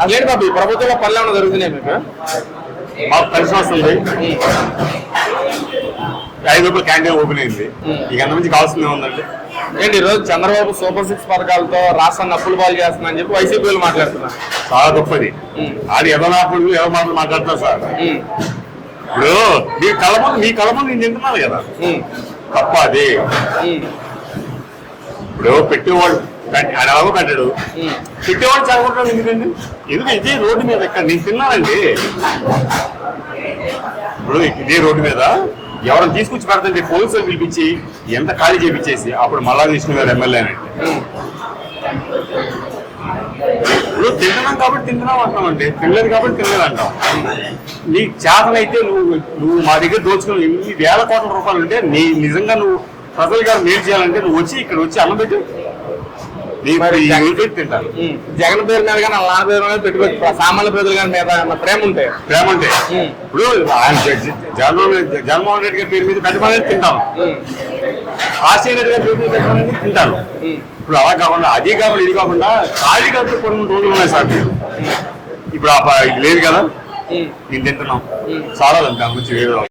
అసలేంటి బాబు ఈ ప్రభుత్వంలో పనులు ఏమైనా జరుగుతున్నాయి మీకు? మాకు కలిసి వస్తుంది ఐదు రూపాయల క్యాంటీన్ ఓపెన్ అయింది. ఇక అంత మంచి కావాల్సింది ఉందండి ఏంటి ఈరోజు చంద్రబాబు సూపర్ సిక్స్ పథకాలతో రాష్ట్రాన్ని అప్పులు పాలు చేస్తున్నా అని చెప్పి వైసీపీ వాళ్ళు మాట్లాడుతున్నారు. చాలా గొప్పది. అది ఎవరు నాపుడు ఎవరు మాటలు మాట్లాడతారు సార్? ఇప్పుడు మీ ముందు మీ ముందు నేను తింటున్నాను కదా. తప్ప అది ఇప్పుడు పెట్టేవాడు ఎలాగో కట్టాడు. ఉమ్. పెట్టేవాడు చదవడం ఎందుకండి? ఎందుకు ఇదే రోడ్డు మీద ఎక్కడ నేను తిన్నానండి. ఇప్పుడు ఇదే రోడ్డు మీద ఎవరైనా తీసుకొచ్చి పెడతంటే పోలీసులు పిలిపించి ఎంత ఖాళీ చేపించేసి అప్పుడు మళ్ళా తీసుకున్నారు ఎమ్మెల్యే అని. ఇప్పుడు తింటున్నాం కాబట్టి తింటున్నాం అంటామండి తినలేదు కాబట్టి తినలేదు అంటాం. నీకు చేతనైతే నువ్వు నువ్వు మా దగ్గర దోచుకుని ఇన్ని వేల కోట్ల రూపాయలు ఉంటే నీ నిజంగా నువ్వు ప్రజల గారు మేలు చేయాలంటే నువ్వు వచ్చి ఇక్కడ వచ్చి అన్నం పెట్టు. నీ జగన్- పేరు మీద కానీ వాళ్ళ నాన్న పేరు మీద పెట్టుకోవచ్చు సామాన్య ప్రజల గారి మీద ప్రేమ ఉంటే. ప్రేమ ఉమ్. ఇప్పుడు ఆయన జగన్మోహన్ జగన్మోహన్ రెడ్డి గారి పేరు మీద పెట్టమని ఉమ్, రాజశేఖర రెడ్డి గారి పేరు మీద పెట్టమని తింటాను ఉమ్. ఇప్పుడు అలా కాకుండా అది కాకుండా ఇది కాకుండా ఖాళీ కట్టు కొన్ని రోజులు ఉన్నాయి సార్. ఇప్పుడు లేదు కదా. నేను తింటున్నాం. చాలా దాని గురించి వేరే